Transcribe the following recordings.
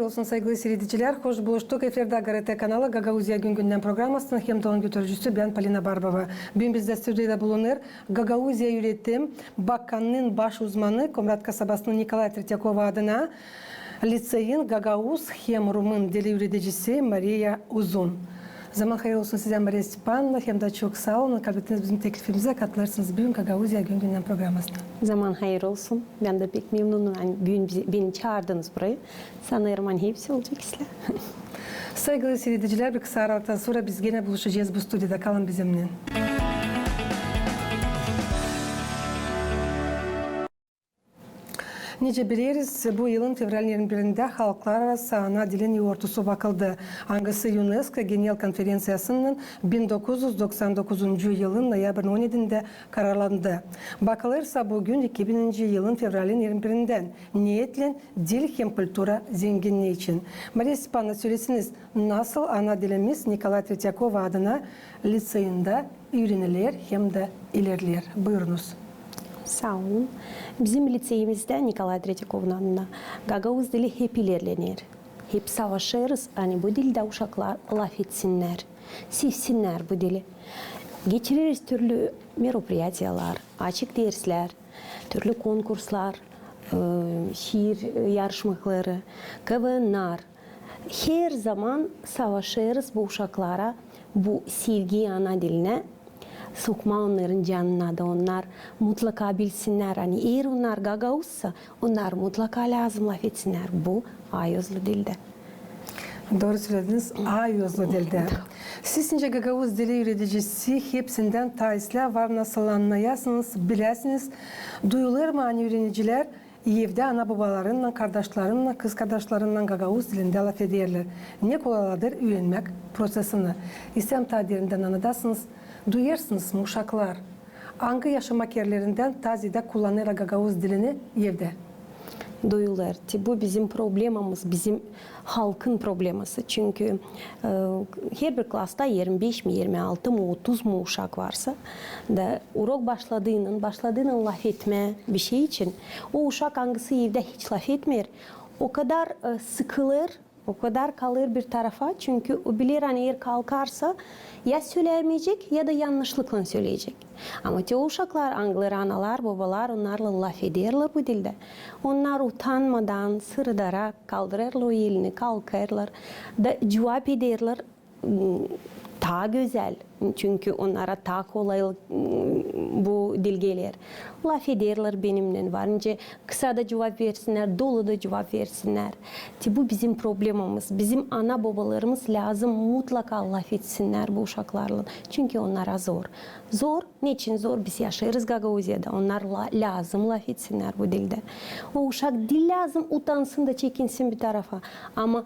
Olsun saygılı seyrediciler. Hoş buluştuk. Efirde GRT kanalı Gagauzya Gün Gündem programmasının hem de götürücüsü ben Palina Barbova. Bugün bizde stüdyoda bulunur Gagauzya Üretim Bakanının baş uzmanı Komrat kasabasının Nikolay Tretyakova adına liseyin Gagauz hem Rumun dili üreticisi Maria Uzun. Zaman hayır olsun size Maria Stepanovna hem de çok sağ olun. Kabul ettiniz bizim teklifimize katılırsınız bugün Gagauzya Gün Gündem programmasına. Zaman hayır olsun. Ben de pek memnunum. Yani bugün beni çağırdınız buraya. Sanırım hepsi olacak işler. Saygılı seyrediciler bir kısa aralıktan sonra biz gene buluşacağız bu stüdyoda. Kalın bizimle. Nice biliriz bu yılın fevral 21'inde Halklar Arası Ana Dilin Yoğurtusu bakıldı. Hangisi UNESCO Genel Konferansiyası'nın 1999 yılın noyabr 17'inde kararlandı. Bakılırsa bugün 2000 yılın fevralin 21'inden niyetle dil hem kültüra zenginliği için. Maria Stepanovna söylesiniz nasıl ana dilimiz Nikolay Tretyakova adına liseyinde öğrenilir hem de ilerler. Buyurunuz. Sağ olun. Bizim liseyimizde Nikolay Tretyakov'un adına Gagavuz dili hep ilerlenir. Hep savaşırız. Hani bu dilde uşaklar laf etsinler, sevsinler bu dili. Geçiririz türlü meropриятиялар, açık dersler, türlü konkurslar, e, şiir yarışmaları, KVN'lar. Her zaman savaşırız bu uşaklara, bu sevgi ana diline sokma onların canına da onlar mutlaka bilsinler. Hani eğer onlar gagavuzsa onlar mutlaka lazım laf etsinler bu ayozlu dilde. Doğru söylediniz. A yazılı dilde. Siz sizce Gagavuz dili üreticisi hepsinden taisle var nasıl anlayasınız, bilesiniz. Duyulur mu hani öğreniciler evde ana babalarınla, kardeşlerinle, kız kardeşlerinle Gagavuz dilinde laf ederler. Ne kolayladır öğrenmek prosesini. İslam tadirinden anladasınız. Duyarsınız mı uşaklar. Hangi yaşamak yerlerinden tazide kullanır Gagavuz dilini evde? Duyular. Ti Bu bizim problemimiz, bizim halkın probleması. Çünkü e, her bir klasta 25 mi, 26 mı, 30 mu uşak varsa da urok başladığının, başladığının laf etme bir şey için o uşak hangisi evde hiç laf etmiyor. O kadar e, sıkılır, o kadar kalır bir tarafa çünkü o bilir hani eğer kalkarsa ya söyleyemeyecek ya da yanlışlıkla söyleyecek. Ama te uşaklar, anglar, analar, babalar onlarla laf ederler bu dilde. Onlar utanmadan, sırdarak kaldırırlar o elini, kalkarlar da cevap ederler daha güzel. Çünkü onlara daha kolay ıı, bu dil gelir. Laf ederler benimle varınca kısa da cevap versinler, dolu da cevap versinler. Bu bizim problemimiz. Bizim ana babalarımız lazım mutlaka laf etsinler bu uşaklarla. Çünkü onlara zor. Zor. Niçin zor? Biz yaşarız Gagauzya'da. Onlar la- lazım laf etsinler bu dilde. O uşak dil lazım utansın da çekinsin bir tarafa. Ama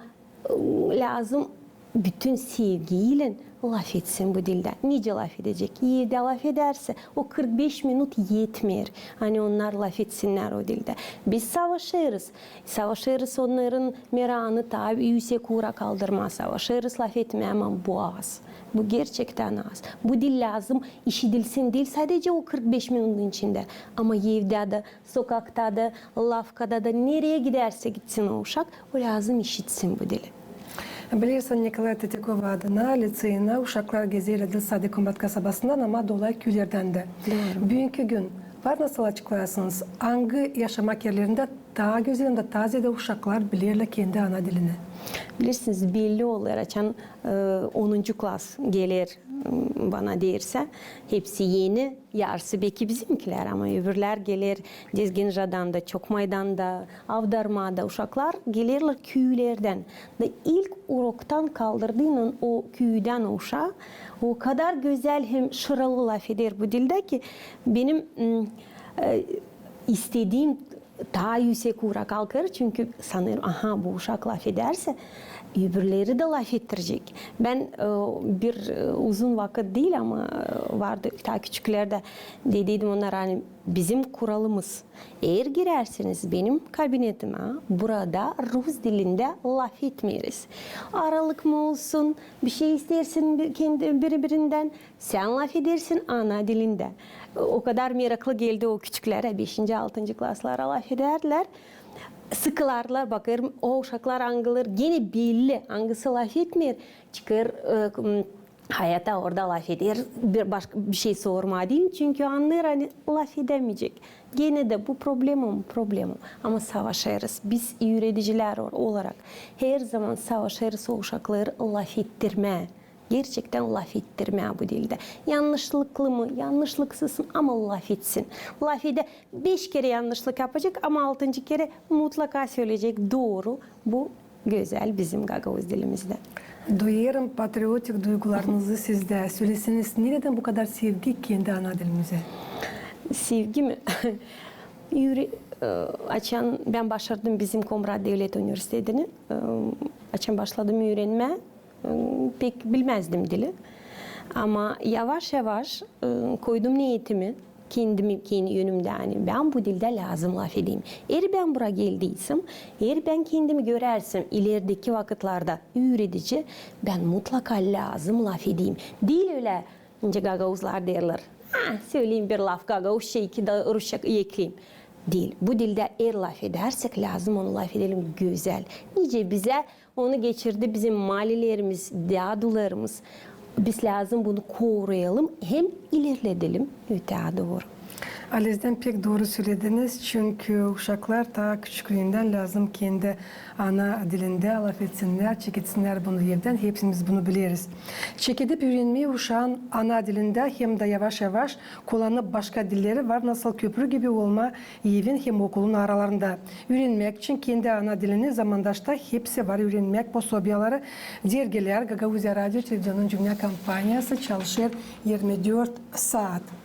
ıı, lazım bütün sevgiyle laf etsin bu dilde. Nice laf edecek? Evde laf ederse o 45 minut yetmiyor. Hani onlar laf etsinler o dilde. Biz savaşırız. Savaşırız onların meranı tabi yüksek uğra kaldırma. Savaşırız laf etmeye ama bu az. Bu gerçekten az. Bu dil lazım işitilsin değil sadece o 45 minutun içinde. Ama evde de, sokakta da, lafkada da nereye giderse gitsin o uşak o lazım işitsin bu dili. Bilirsin Nikolay Tetekova adına liseyine uşaklar geziyle Dil Kombat kasabasından ama dolay köylerden de. Bugünkü gün var nasıl açıklayasınız? Hangi yaşamak yerlerinde daha güzel de taze de uşaklar bilirler kendi ana dilini? Bilirsiniz belli e, 10. klas gelir bana derse hepsi yeni yarısı belki bizimkiler ama öbürler gelir Dezginja'dan da çok maydanda Avdarma'da uşaklar gelirler köylerden da ilk uroktan kaldırdığının o köyden uşağı o kadar güzel hem şıralı laf eder bu dilde ki benim e, istediğim daha yüksek uğra kalkar. Çünkü sanırım aha bu uşak laf ederse öbürleri de laf ettirecek. Ben e, bir e, uzun vakit değil ama e, vardı daha küçüklerde dediydim onlara hani bizim kuralımız eğer girerseniz benim kabinetime burada Rus dilinde laf etmeyiz. Aralık mı olsun bir şey istersin kendi birbirinden sen laf edersin ana dilinde. O kadar meraklı geldi o küçüklere 5. 6. klaslara laf ederler. Sıkılarlar bakırım o uşaklar angılır gene belli angısı laf etmer çıkar e, hayata orada laf eder bir başka bir şey sorma değil çünkü anlar hani laf edemeyecek. Gene de bu problemim problemim ama savaşırız. Biz üreticiler olarak her zaman savaşırız o uşakları laf ettirme Gerçekten laf ettirme bu dilde. Yanlışlıklı mı, yanlışlıksız mı ama laf etsin. Laf ede beş kere yanlışlık yapacak ama altıncı kere mutlaka söyleyecek doğru. Bu güzel bizim Gagavuz dilimizde. Duyarım patriotik duygularınızı sizde. Söyleseniz nereden bu kadar sevgi kendi ana dilimize? Sevgi mi? Yürü, e, açan ben başladım bizim Komrad Devlet Üniversitesi'ni. E, Açan başladım öğrenme. Pek bilmezdim dili. Ama yavaş yavaş e, koydum niyetimi kendimi kendi yönümde yani ben bu dilde lazım laf edeyim. Eğer ben buraya geldiysem, eğer ben kendimi görersem ilerideki vakitlerde öğretici ben mutlaka lazım laf edeyim. Değil öyle ince gagavuzlar derler. Ha, söyleyeyim bir laf gagavuz şey ki de Rusça ekleyeyim. Değil. Bu dilde eğer laf edersek lazım onu laf edelim güzel. Nice bize onu geçirdi bizim malilerimiz, dadularımız. Biz lazım bunu koruyalım hem ilerledelim öte doğru. Aliz'den pek doğru söylediniz çünkü uşaklar ta küçüklüğünden lazım kendi ana dilinde laf etsinler, çekitsinler bunu evden. Hepsimiz bunu biliriz. Çekidip öğrenmeyi uşağın ana dilinde hem de yavaş yavaş kullanıp başka dilleri var. Nasıl köprü gibi olma evin hem okulun aralarında. Öğrenmek için kendi ana dilini zamandaşta hepsi var. Öğrenmek posobyaları, dergiler, Gagavuzya Radyo Televizyonun Cümle Kampanyası çalışır 24 saat.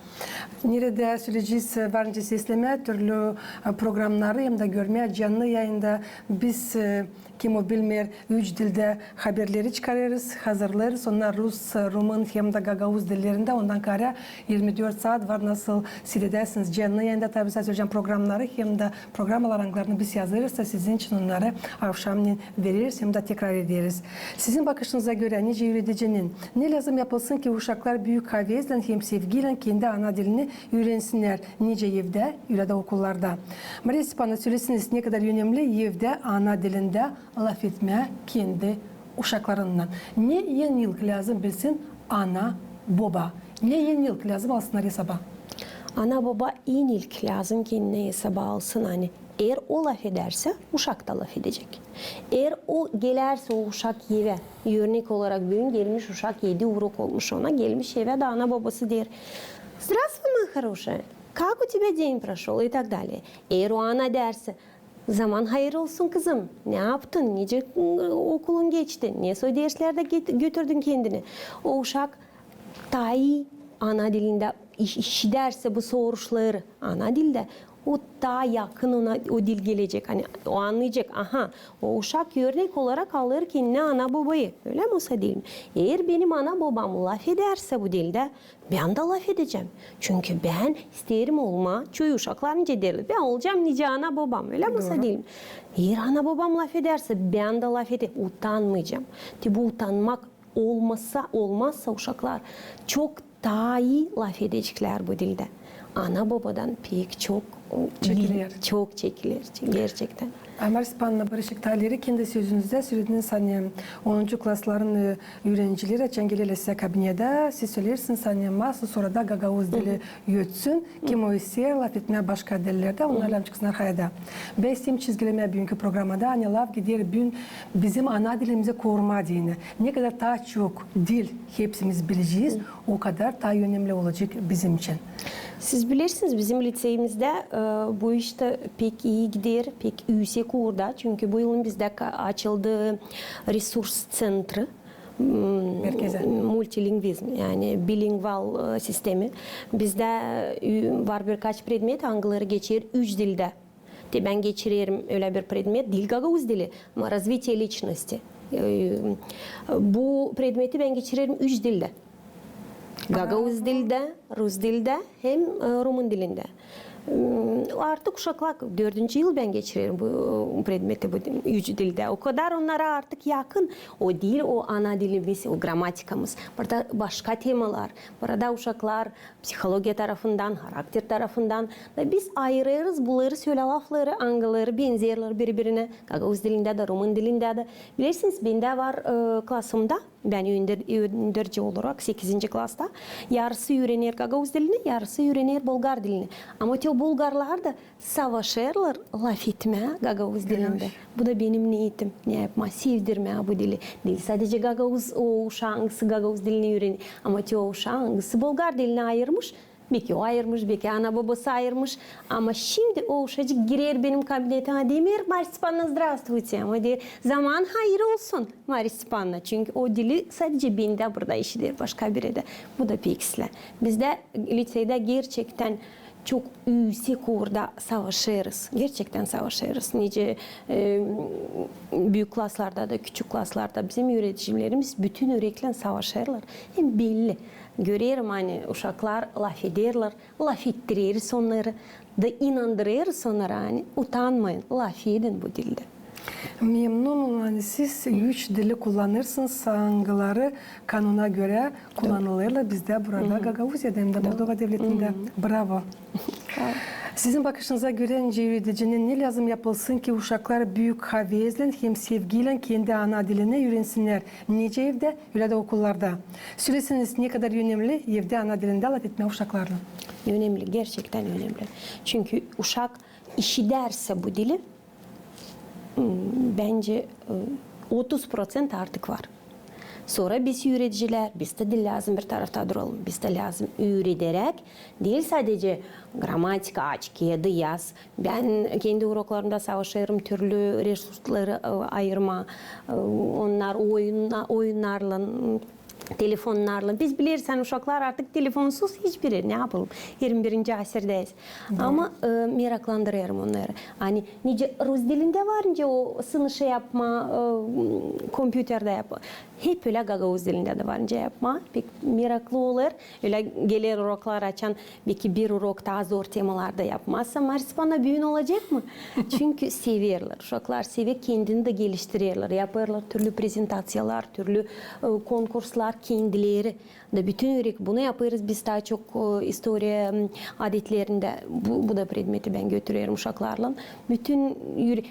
Nerede süreciz varınca sesleme türlü e, programları hem de görmeye canlı yayında biz e, kim o bilmeyer üç dilde haberleri çıkarırız, hazırlarız. Onlar Rus, Rumun hem de Gagavuz dillerinde ondan kara 24 saat var nasıl seyredersiniz canlı yayında tabii söyleyeceğim programları hem de program alanlarını biz yazarız da sizin için onları akşamleyin veririz hem de tekrar ederiz. Sizin bakışınıza göre nice öğreticinin ne lazım yapılsın ki uşaklar büyük havezle hem sevgiyle kendi ana dilini öğrensinler nice evde, öyle de okullarda. Maria Stepana söylesiniz ne kadar önemli evde ana dilinde laf etme kendi uşaklarından. Ne yenilik lazım bilsin ana, baba. Ne yenilik lazım alsınlar hesaba. Ana baba en ilk lazım ki ne hesaba alsın hani. Eğer o laf ederse uşak da laf edecek. Eğer o gelerse o uşak eve, örnek olarak bugün gelmiş uşak yedi urok olmuş ona, gelmiş eve de ana babası der. Здравствуй, моя хорошая, как у тебя день прошел и так далее. Eğer o ana derse, zaman hayır olsun kızım. Ne yaptın? Nice ıı, okulun geçti? Derslerde get- götürdün kendini? O uşak tayi ana dilinde iş, iş derse bu soruşları ana dilde o daha yakın ona o dil gelecek. Hani o anlayacak. Aha o uşak örnek olarak alır ki ne ana babayı. Öyle mi olsa değil mi? Eğer benim ana babam laf ederse bu dilde ben de laf edeceğim. Çünkü ben isterim olma. Çoğu uşaklar nice derler. Ben olacağım nice ana babam. Öyle mi olsa değil mi? Eğer ana babam laf ederse ben de laf edeyim. Utanmayacağım. Bu utanmak olmasa olmazsa uşaklar çok daha iyi laf edecekler bu dilde. Ana babadan pek çok Çekilir. Çok çekilir gerçekten. Ömer İspan'la Barışık Taleri kendi sözünüzde söylediniz hani 10. klasların e, öğrencileri çengelele size kabinede siz söylersiniz hani nasıl sonra da Gagavuz dili yötsün kim o ise laf etmeye başka dillerde onlarla çıksınlar hayada. Besim çizgileme bugünkü programda hani laf gider bugün bizim ana dilimize koruma dini. Ne kadar daha çok dil hepsimiz bileceğiz o kadar daha önemli olacak bizim için. Siz bilirsiniz bizim liseyimizde e, bu işte pek iyi gider, pek yüksek orada. Çünkü bu yılın bizde ka- açıldı resurs centri. m, Merkeze. Multilingvizm yani bilingual e, sistemi. Bizde e, var birkaç predmet hangileri geçer üç dilde. De ben geçiririm öyle bir predmet dil Gagavuz dili ama развитие личности. E, Bu predmeti ben geçiririm üç dilde. Gagavuz dilde, Rus dilde hem e, Rumun dilinde. Iı, Artık uşaklar dördüncü yıl ben geçiriyorum bu predmeti bu üç dilde. O kadar onlara artık yakın. O dil, o ana dilimiz, o gramatikamız. Burada başka temalar. Burada uşaklar psikoloji tarafından, karakter tarafından da biz ayırırız bunları söyle lafları, angaları, benzerler birbirine. Gagavuz dilinde de, Roman dilinde de. Bilirsiniz bende var e, klasımda ben öğrenci olarak 8. klasta yarısı öğrenir Gagavuz dilini, yarısı öğrenir Bulgar dilini. Ama o Bulgarlar da savaşırlar laf etmeye Gagavuz dilinde. Bu da benim niyetim. Ne yapma, sevdirmeye bu dili. Dil sadece Gagavuz, o uşağın Gagavuz dilini öğrenir. Ama o uşağın Bulgar dilini ayırmış. Belki o ayırmış, belki ana babası ayırmış. Ama şimdi o uşacık girer benim kabinetime demir, Marya Stepanovna здравствуйте. Ama der, zaman hayır olsun Marya Stepanovna. Çünkü o dili sadece bende burada işidir, başka biri de. Bu da piksle. Bizde lisede gerçekten çok yüksek orada savaşırız. Gerçekten savaşırız. Nice e, büyük klaslarda da küçük klaslarda bizim öğreticilerimiz bütün öğretmen savaşırlar. Hem belli. Görüyorum hani uşaklar laf ederler, laf ettiririz onları da inandırırız onlara hani utanmayın, laf edin bu dilde. Memnunum hani siz üç dili kullanırsınız sangıları kanuna göre kullanılırlar. Bizde burada Gagavuzya'da hem de Moldova devletinde. Bravo. Sizin bakışınıza göre önce öğreticinin ne lazım yapılsın ki uşaklar büyük havezle hem sevgiyle kendi ana dilini öğrensinler. Nece evde, öyle de okullarda. Söylesiniz ne kadar önemli evde ana dilinde laf etme uşaklarla. Önemli, gerçekten önemli. Çünkü uşak işi derse bu dili hmm, bence e, 30% artık var. Sonra biz öğreticiler, biz de dil lazım bir tarafta duralım. Biz de lazım öğreterek değil sadece gramatika aç, kedi yaz. Ben kendi uroklarımda savaşıyorum türlü resursları e, ayırma. E, Onlar oyunla, oyunlarla telefonlarla. Biz bilirsen uşaklar artık telefonsuz hiçbiri ne yapalım? 21. asırdayız. Ama e, meraklandırıyorum onları. Hani nice Rus dilinde var nice o sınışı yapma, e, kompüterde yapma. Hep öyle Gagavuz dilinde de var nice yapma. Pek meraklı olur. Öyle gelir uroklar açan belki bir urok daha zor temalarda yapmazsa Mars bana büyün olacak mı? Çünkü seviyorlar. Uşaklar seviyor kendini de geliştiriyorlar. Yaparlar türlü prezentasyonlar, türlü e, konkurslar kendileri da bütün yürek bunu yaparız. Biz daha çok e, historia adetlerinde bu, bu da predmeti ben götürüyorum uşaklarla. Bütün yürek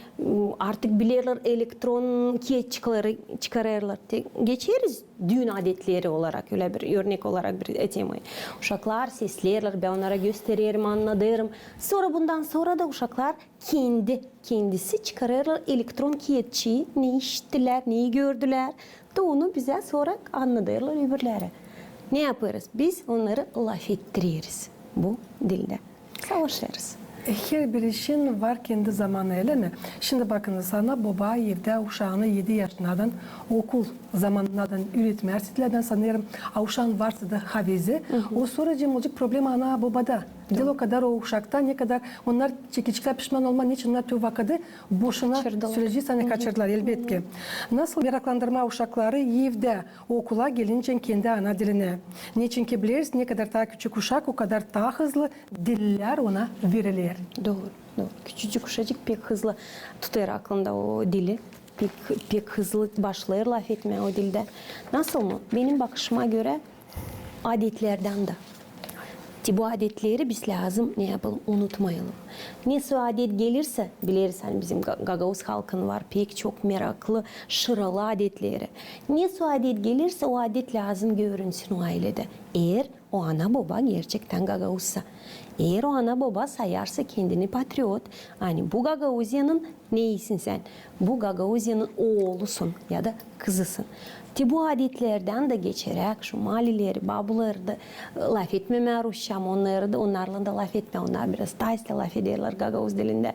artık bilirler elektron kiyet çıkarı, çıkarırlar. Geçeriz düğün adetleri olarak öyle bir örnek olarak bir etemayı. Uşaklar seslerler ben onlara gösteririm anlatırım. Sonra bundan sonra da uşaklar kendi kendisi çıkarırlar elektron kiyetçiyi ne işittiler, neyi gördüler da onu bize sonra anlatırlar öbürlere. Ne yaparız? Biz onları laf ettiririz bu dilde. Savaşırız. Her bir işin var kendi zamanı öyle mi? Şimdi bakın sana baba evde uşağını 7 yaşından okul zamanından üretme. A uşağın varsa da havizi. O sonra olacak problem ana babada. Dil o kadar o uşakta ne kadar onlar çekiçler pişman olma niçin onlar tüm vakadı boşuna Kaçırdılar. süreci sana kaçırdılar elbette. Nasıl meraklandırma uşakları evde okula gelince kendi ana diline. Niçin ki biliriz ne kadar daha küçük uşak o kadar daha hızlı diller ona verilir. Doğru, doğru. Küçücük uşacık pek hızlı tutar aklında o dili. Pek, pek hızlı başlar laf etmeye o dilde. Nasıl mı? Benim bakışıma göre adetlerden de. Ki bu adetleri biz lazım ne yapalım unutmayalım. Ne su adet gelirse biliriz hani bizim Ga- Gagavuz halkın var pek çok meraklı şıralı adetleri. Ne su adet gelirse o adet lazım görünsün o ailede. Eğer o ana baba gerçekten Gagavuzsa. Eğer o ana baba sayarsa kendini patriot, hani bu Gagavuzya'nın neyisin sen? Bu Gagavuzya'nın oğlusun ya da kızısın. Bu adetlerden de geçerek şu malileri, babuları da e, laf etmemeye uğraşacağım onları da onlarla da laf etme. Onlar biraz taysla laf ederler Gagavuz dilinde.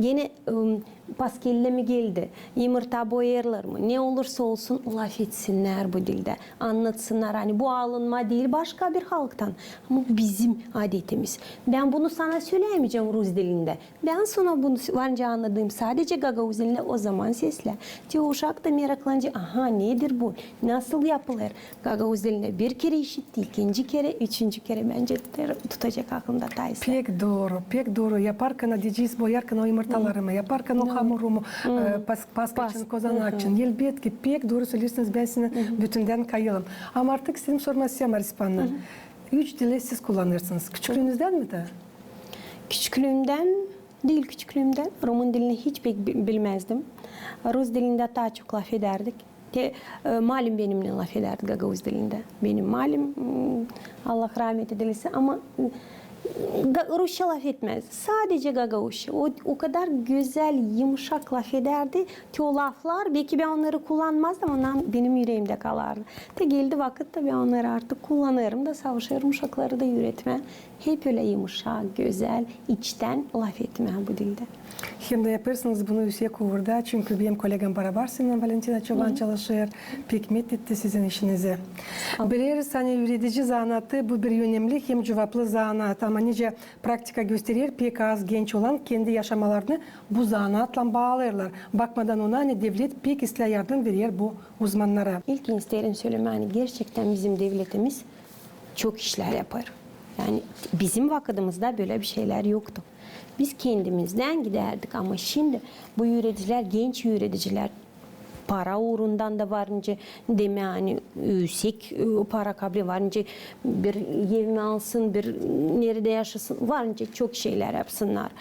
Gene ım, paskelle mi geldi, yumurta boyarlar mı, ne olursa olsun laf etsinler bu dilde. Anlatsınlar hani bu alınma değil başka bir halktan. Ama bizim adetimiz. Ben bunu sana söyleyemeyeceğim Rus dilinde. Ben sana bunu varınca anladığım sadece Gagavuz dilinde o zaman sesle. Diyor uşak da meraklanınca aha nedir bu, nasıl yapılır? Gagavuz dilinde bir kere işitti, ikinci kere, üçüncü kere bence tutacak aklımda Taysa. Pek doğru, pek doğru. Yaparken diyeceğiz boyarken o yumurtalarımı, yaparken o hamurumu, e, pas, pasta için, kozanak için. Elbette pek doğru söylüyorsunuz. Ben sizin bütünden kayılım. Ama artık sizin sormak istiyorum Arispan'la. Üç dili siz kullanırsınız. Küçüklüğünüzden mi de? Küçüklüğümden değil küçüklüğümden Rumun dilini hiç pek bilmezdim. Rus dilinde daha çok laf ederdik. Te, e, malim benimle laf ederdi Gagavuz dilinde. Benim malim mm, Allah rahmet edilsin ama Ga- Rusça laf etmez. Sadece Gagavuzca. O, o kadar güzel, yumuşak laf ederdi ki o laflar belki ben onları kullanmazdım ama benim yüreğimde kalardı. De geldi vakit de ben onları artık kullanırım da savaşırım uşakları da üretme. Hep öyle yumuşak, güzel, içten laf etme bu dilde. Hem de yaparsınız bunu Hüseyin Kuvur'da. Çünkü benim kolegam beraber seninle Valentina Çoban çalışır. Pek etti sizin işinizi. Biliriz hani üretici zanaatı bu bir önemli hem cevaplı zanaat ama nice praktika gösterir pek az genç olan kendi yaşamalarını bu zanaatla bağlarlar. Bakmadan ona hani devlet pek isla yardım verir bu uzmanlara. İlk isterim söyleme hani gerçekten bizim devletimiz çok işler yapar. Yani bizim vakıdımızda böyle bir şeyler yoktu. Biz kendimizden giderdik ama şimdi bu üreticiler, genç üreticiler para uğrundan da varınca deme hani yüksek e, para kabli varınca bir ev mi alsın bir nerede yaşasın varınca çok şeyler yapsınlar.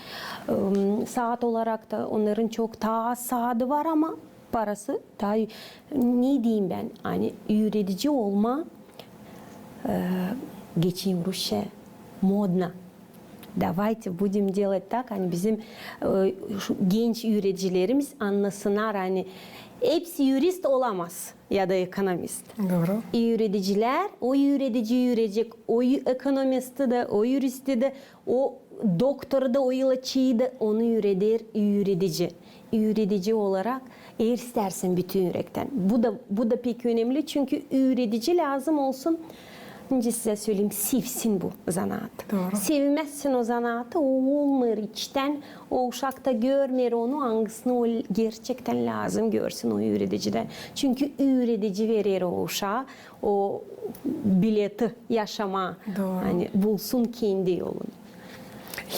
Im, Saat olarak da onların çok daha az saati var ama parası daha ne diyeyim ben hani üretici olma э, geçeyim Rusça модно. Давайте будем делать так, hani bizim e, şu genç üreticilerimiz anlasınlar hani hepsi yurist olamaz ya da ekonomist. Doğru. Üreticiler, o üretici üretecek, o ekonomisti de, o juristi de, o doktoru da, o ilaççıyı da onu üretir üretici. Üretici olarak eğer istersen bütün yürekten. Bu da bu da pek önemli çünkü üretici lazım olsun. Önce size söyleyeyim, sevsin bu zanaat. Doğru. Sevmezsin o zanaatı, o olmuyor içten. O uşakta görmer onu, hangisini o gerçekten lazım görsün o üreticide. Çünkü üretici verir o uşağa o bileti yaşama. Doğru. Hani bulsun kendi yolunu.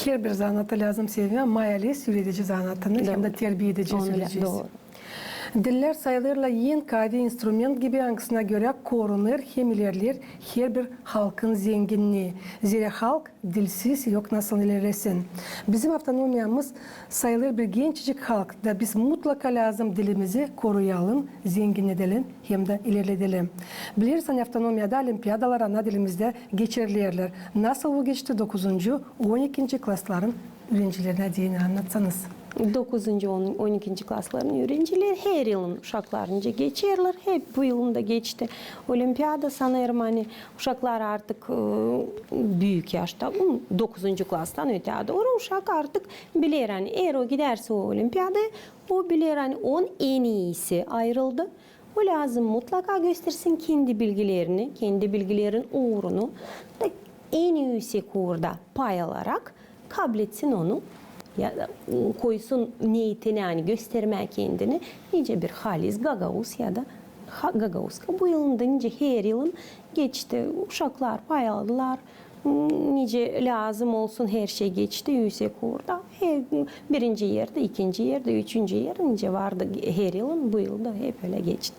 Her bir zanaatı lazım seviyor. Mayalis üretici zanaatını hem de terbiye edici doğru. Diller sayılarla yen kavi instrument gibi hangisine göre korunur hem ilerler her bir halkın zenginliği. Zira halk dilsiz yok nasıl ilerlesin. Bizim avtonomiyamız sayılır bir gençcik halk da biz mutlaka lazım dilimizi koruyalım, zengin edelim hem de ilerledelim. Bilirsen avtonomiyada olimpiyadalar ana dilimizde geçirilirler. Nasıl bu geçti 9. 12. klasların öğrencilerine diye anlatsanız. 9. 10. 12. klasların öğrencileri her yılın uşaklarınca geçerler. Hep bu yılın da geçti. Olimpiyada sanırım hani uşaklar artık e, büyük yaşta 9. klastan öte doğru uşak artık bilir hani eğer o giderse o olimpiyada o bilir hani on en iyisi ayrıldı. O lazım mutlaka göstersin kendi bilgilerini, kendi bilgilerin uğrunu en yüksek uğurda pay alarak kabul etsin onu ya koysun niyetini yani göstermeye kendini nice bir halis gagavuz ya da gagavuzka bu yılın da nice her yılın geçti uşaklar pay aldılar nice lazım olsun her şey geçti yüksek uğurda Her- birinci yerde ikinci yerde üçüncü yerde nice vardı her yılın bu yılda hep öyle geçti.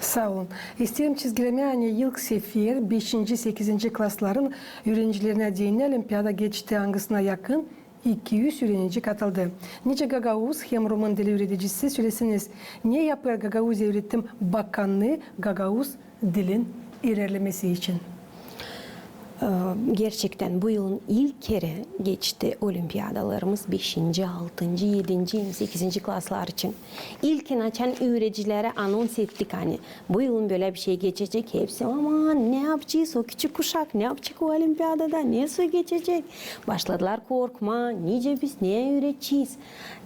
Sağ olun. İsterim çizgilemeye hani ilk sefer 5. 8. klasların öğrencilerine değin olimpiyada geçti hangisine yakın 200 öğrenci katıldı. Nice Gagavuz hem Roman dili öğreticisi söylesiniz. Ne yapıyor Gagavuz Öğretim Bakanlığı Gagavuz dilin ilerlemesi için? Ee, Gerçekten bu yılın ilk kere geçti olimpiyadalarımız 5. 6. 7. 28. klaslar için. İlkin açan öğrencilere anons ettik hani bu yılın böyle bir şey geçecek hepsi aman ne yapacağız o küçük kuşak ne yapacak o olimpiyadada ne su geçecek. Başladılar korkma nice biz ne öğreteceğiz.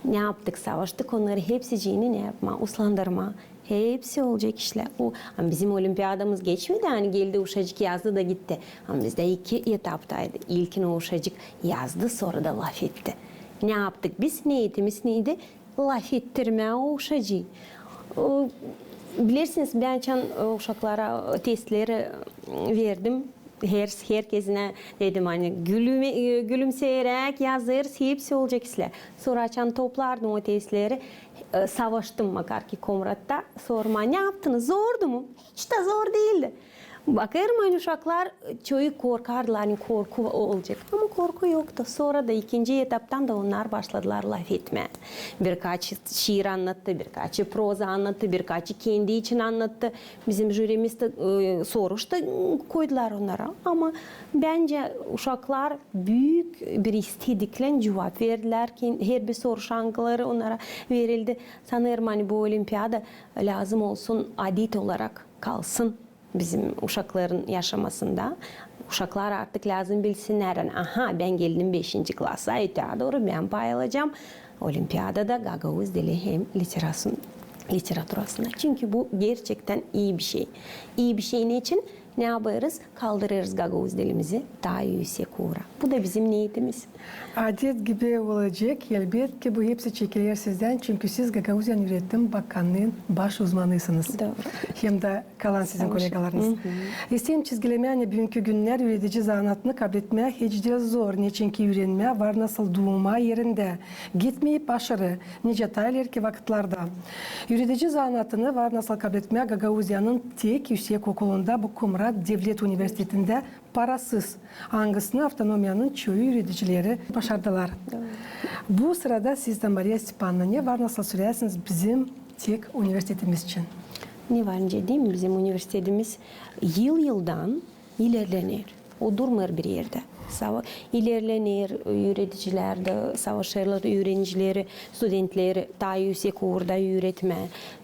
Ne yaptık savaştık onları hepsiciğini ne yapma uslandırma. Hepsi olacak işler. O ama bizim olimpiyadamız geçmedi. Hani geldi uşacık yazdı da gitti. Ama bizde iki etaptaydı. İlkin o uşacık yazdı sonra da laf etti. Ne yaptık biz? Niyetimiz neydi? Laf ettirme o uşacığı. Bilirsiniz ben çan uşaklara testleri verdim. Her, herkesine dedim hani gülüme, gülümseyerek yazır hepsi olacak işler. Sonra açan toplardım o testleri. E, Savaştım Makarki Komrat'ta. Sorma ne yaptınız? Zordu mu? Hiç de zor değildi. Bakarım hani uşaklar çoğu korkardılar hani korku olacak ama korku yoktu. Sonra da ikinci etaptan da onlar başladılar laf etmeye. Birkaç şiir anlattı, birkaç proza anlattı, birkaç kendi için anlattı. Bizim jürimiz de e, soruştu koydular onlara. Ama bence uşaklar büyük bir istedikle cevap verdiler her bir soru şankıları onlara verildi. Sanırım hani bu olimpiyada lazım olsun adet olarak kalsın bizim uşakların yaşamasında. Uşaklar artık lazım bilsinler. Yani, Aha ben geldim 5. klasa, öte doğru ben pay alacağım. Olimpiyadada Gagavuz dili hem literatürasında. literatürasında. Çünkü bu gerçekten iyi bir şey. İyi bir şey ne için? Ne yaparız? Kaldırırız Gagavuz dilimizi daha yüksek uğra. Bu da bizim niyetimiz. Adet gibi olacak. Elbet ki bu hepsi çekilir sizden. Çünkü siz Gagavuzyan Üretim Bakanlığı'nın baş uzmanısınız. Doğru. Hem de kalan sizin Savaş. kolegalarınız. İsteyen çizgilemeye bugünkü günler üretici zanatını kabul etmeye hiç de zor. Ne çünkü öğrenme var nasıl doğuma yerinde. Gitmeyip başarı. Nice taylar ki vakitlarda. Üretici zanatını var nasıl kabul etmeye Gagavuzyan'ın tek yüksek okulunda bu Kumrat Devlet Üniversitesi'nde parasız. Hangisini avtonomiyanın çoğu üreticileri başardılar. Bu sırada siz de Maria Stepanovna ne var nasıl söylersiniz bizim tek üniversitemiz için? Ne var önce mi? Bizim üniversitemiz yıl yıldan ilerlenir. O durmur bir yerde. İlerlenir, öğreticiler de, savaşırlar öğrencileri, studentleri daha yüksek uğurda öğretme.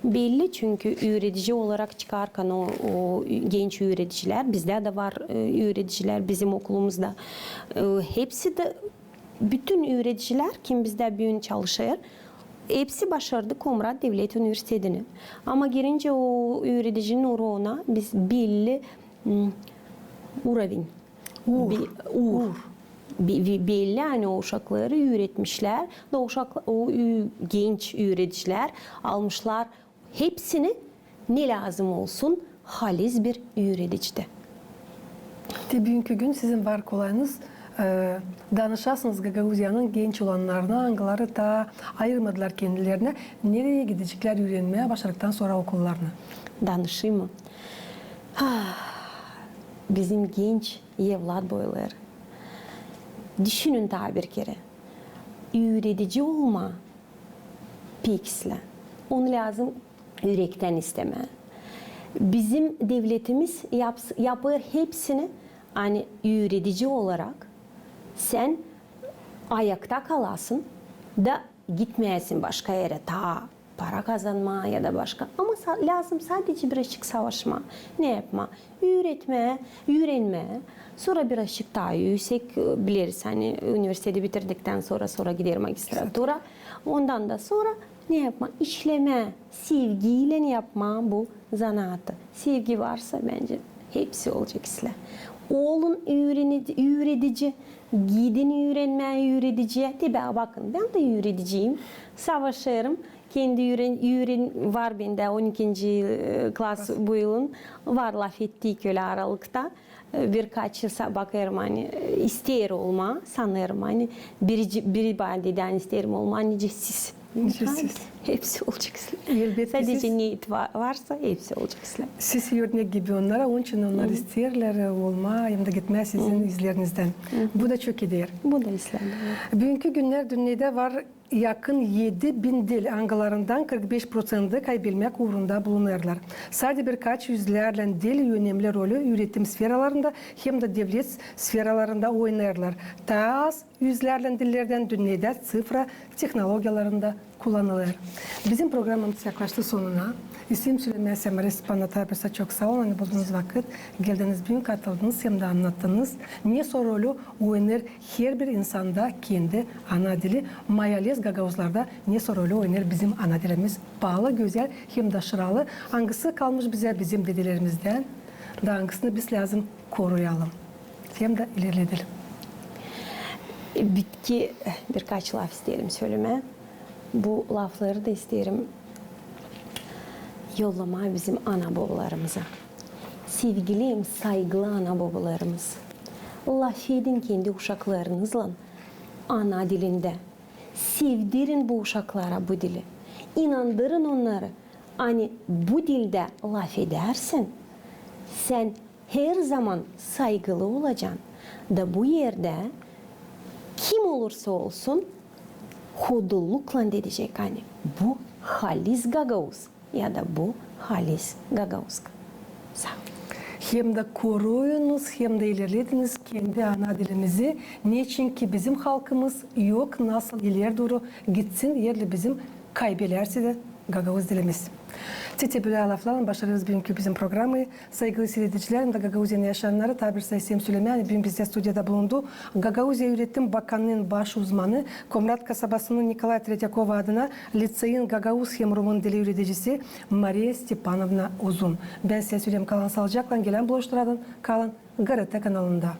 Belli çünkü öğretici olarak çıkarken o, o genç öğreticiler, bizde de var e, öğreticiler bizim okulumuzda. E, Hepsi de bütün öğreticiler kim bizde bir çalışır, Hepsi başardı Komrat Devlet Üniversitesi'ni. Ama girince o öğreticinin uğruna biz belli hmm, uravin. Bir, uğur. O uşakları öğretmişler. Da o, uşak, o genç öğreticiler almışlar hepsini ne lazım olsun haliz bir öğreticide. De bugünkü gün sizin var kolayınız e, danışasınız Gagavuzya'nın genç olanlarına, hangileri da ayırmadılar kendilerine. Nereye gidecekler öğrenmeye başladıktan sonra okullarına? Danışayım mı? Ah, Bizim genç evlat boyları. Düşünün daha bir kere. Öğretici olma piksle. Onu lazım yürekten isteme. Bizim devletimiz yaps, yapar hepsini hani öğretici olarak sen ayakta kalasın da gitmeyesin başka yere ta para kazanma ya da başka. Ama lazım sadece birazcık savaşma. Ne yapma? Üretme öğrenme sonra birazcık daha yüksek e, biliriz. Hani üniversitede bitirdikten sonra sonra gider magistratura ondan da sonra ne yapma? İşleme. Sevgiyle ne yapma? Bu zanaatı. Sevgi varsa bence hepsi olacak işler Oğlun öğrenici, öğretici, gidin öğrenmeye öğreticiye. Tabi bakın ben de öğreticiyim. Savaşırım. Kendi öğren, öğren var bende 12. e, klas bu yılın. Var laf ettik öyle aralıkta. E, Birkaç yıl bakarım hani e, ister olma sanırım hani biri, biri bana dedi hani isterim olma annece siz. Hepsi olacak. Elbette Sadece siz- niyet va- varsa hepsi olacak. Siz örnek gibi onlara, onun için onlar isterler olma, hem de gitmeye sizin izlerinizden. Bu da çok iyidir. Bu da İslam'da. Bugünkü günler dünyada var yakın 7 bin dil angalarından 45%'ı kaybetmek uğrunda bulunurlar. Sadece birkaç yüzlerle dil önemli rolü üretim sferalarında hem de devlet sferalarında oynarlar. Daha az yüzlerle dillerden dünyada sıfıra teknolojiyalarında kullanılır. Bizim programımız yaklaştı sonuna. İsim söylemeye Semare Spana Tabirsa çok sağ olun. Hani bulduğunuz vakit geldiniz, bugün katıldınız hem de anlattınız. Ne sorulu oynar her bir insanda kendi ana dili. Mayalez Gagavuzlarda ne sorulu oynar bizim ana dilimiz. Bağlı, güzel hem de şıralı. Hangisi kalmış bize bizim dedelerimizden. Da hangisini biz lazım koruyalım. Hem de ilerleyelim. E, Bitki birkaç laf isterim söyleme. Bu lafları da isterim yollama bizim ana babalarımıza. Sevgili, saygılı ana babalarımız. Laf edin kendi uşaklarınızla ana dilinde. Sevdirin bu uşaklara bu dili. İnandırın onları. Hani bu dilde laf edersin, sen her zaman saygılı olacaksın. Da bu yerde kim olursa olsun hodulukla diyecek hani bu halis gagavuz ya da bu halis gagavuzka. Sağ ol. Hem de koruyunuz hem de ilerlediniz kendi ana dilimizi. Niçin ki bizim halkımız yok nasıl ileri doğru gitsin yerli bizim kaybelerse de Gagavuz dilimiz. Сетебілі алафлан башарыз бүгінгі біздің программы. Сайгылы середичілерім да Гагаузияны яшанлары табір Сайсем Сүлемян бүгін бізде студияда булунду. Гагаузия үйреттім баканның баш узманы Комрат Касабасының Николай Третьякова адына лицейін Гагауз хем румын ділі үйредежесі Мария Степановна Узун. Бән сәсүлем Калан Салжаклан, Гелен Блоштырадын, Калан, каналында.